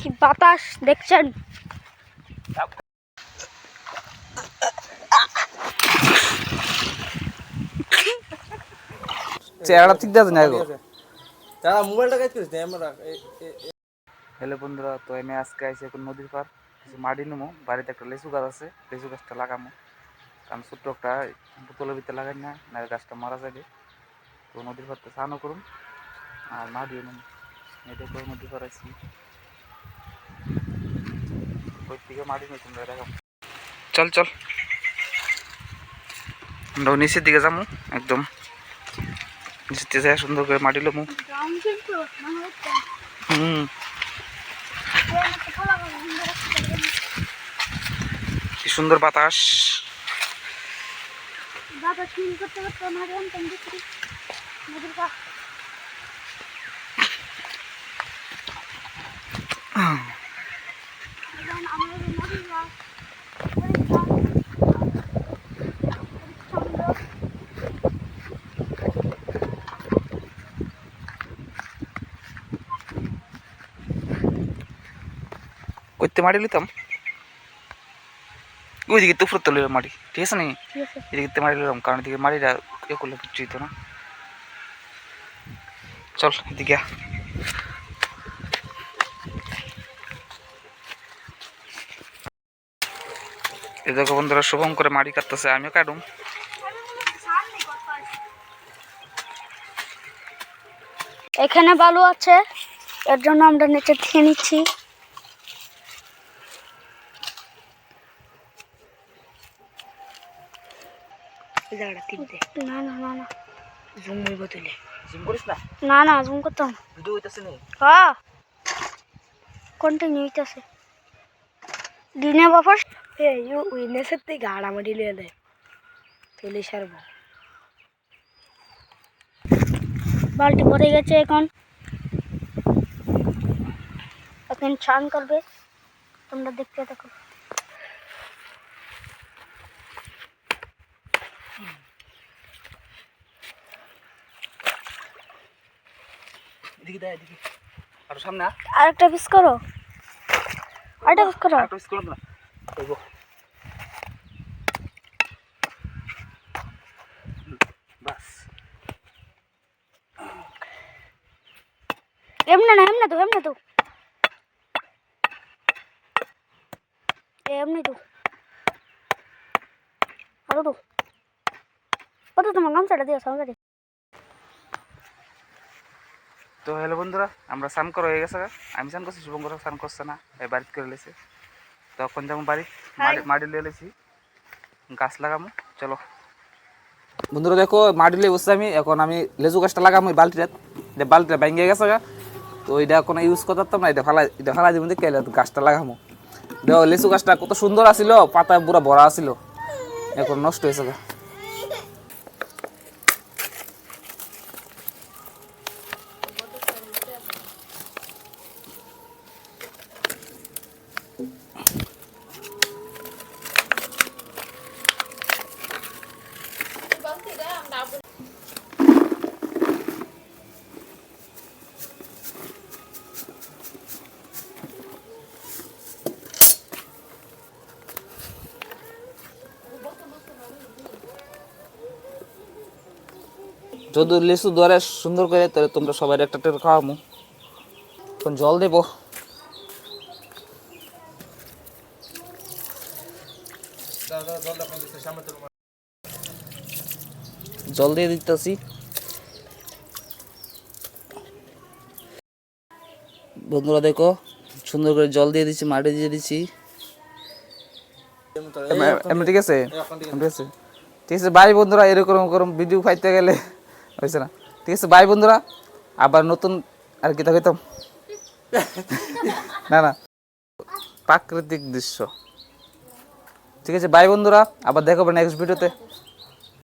কি বাতাস দেখছেন? চেহারা ঠিক আছে না তারা মোবাইলটা কাজ করিস হ্যালো বন্ধুরা তো আমি আজকে আইসি এখন নদীর পার কিছু মাটি নেব বাড়িতে একটা লেচু গাছ আছে লেচু গাছটা লাগামো। কারণ ছোট্ট একটা বোতলের ভিতরে লাগাই না না গাছটা মারা যাবে। তো নদীর পাড়তে স্নানও করুন আর মাটিও নেব এটা করে নদীর পার আছি মাটি চল চল। আমরা নিচের দিকে যাব একদম। নিচের দিকে যাই সুন্দর করে মাটি লোমু। হুম। কি সুন্দর বাতাস। বাবা ফিল করতে করতে আমার আনতাম দেখি নদীর পা এখন আমার এই নদীর পা করতে মাটি লিতাম ওইদিকে তো ফুরতে লইলাম মাটি ঠিক আছে নাকি এদিকে তো মাটি লিলাম কারণ এদিকে মাটিটা এ করলে কিচ্ছু হইতো না চল এদিকে। দেখো বন্ধুরা শুভম করে মাটি কাটতেছে আমিও কাটুম এখানে বালু আছে এর জন্য আমরা নিচে খেয়ে নিচ্ছি। না না না না জুম হইব তুলে জিম করিস না না না জুম করতাম না। ভিডিও হইতেছে নি হ্যাঁ কন্টিনিউ হইতেছে দিনে বাপর এ ইউ উইনেসের থেকে গাড়া মাটি লিয়ে দেয় তুলে সারবো বালতি ভরে গেছে এখন এখন চান করবে তোমরা দেখতে থাকো এদিকে দেয় এদিকে। আর সামনে। আরেকটা পিস করো। আরেকটা পিস করো। আর একটু স্কুল না। বাস। এমনি না এমনি তো এমনি তো। এমনি তো। আরও তো। কত তোমার গামছাটা দিও সামনে তো হ্যালো বন্ধুরা আমরা স্নান করা হয়ে গেছে আমি স্নান করছি শুভঙ্কর স্নান করছে না এই বাড়িতে করে লেছে তখন যেমন বাড়ি মাটি লিয়ে লেছি গাছ লাগামো চলো। বন্ধুরা দেখো মাটি লিয়ে বসছি আমি এখন আমি লেচু গাছটা লাগামো এই বালতিটা। এটা বালতিটা ভেঙে গেছে গা। তো এটা কোনো ইউজ করতাম না এটা ফালাই এটা ফালাই দিব দেখে গাছটা লাগামো দেখো লেচু গাছটা কত সুন্দর আছিল পাতা পুরা ভরা আছিল। এখন নষ্ট হয়েছে যদি লিচু ধরে সুন্দর করে তাহলে তোমরা সবাই একটা টের খাওয়ামো। এখন জল দেব। জল দিয়ে দিতেছি। বন্ধুরা দেখো, সুন্দর করে জল দিয়ে দিচ্ছি, মাটি দিয়ে দিচ্ছি। এমনি ঠিক আছে? ঠিক আছে। ঠিক আছে বাই বন্ধুরা, এরকম এরকম ভিডিও পাইতে গেলে হয়েছে না। ঠিক আছে বাই বন্ধুরা, আবার নতুন আর কি থাকতাম না না। প্রাকৃতিক দৃশ্য। ঠিক আছে বাই বন্ধুরা, আবার দেখাবো নেক্সট ভিডিওতে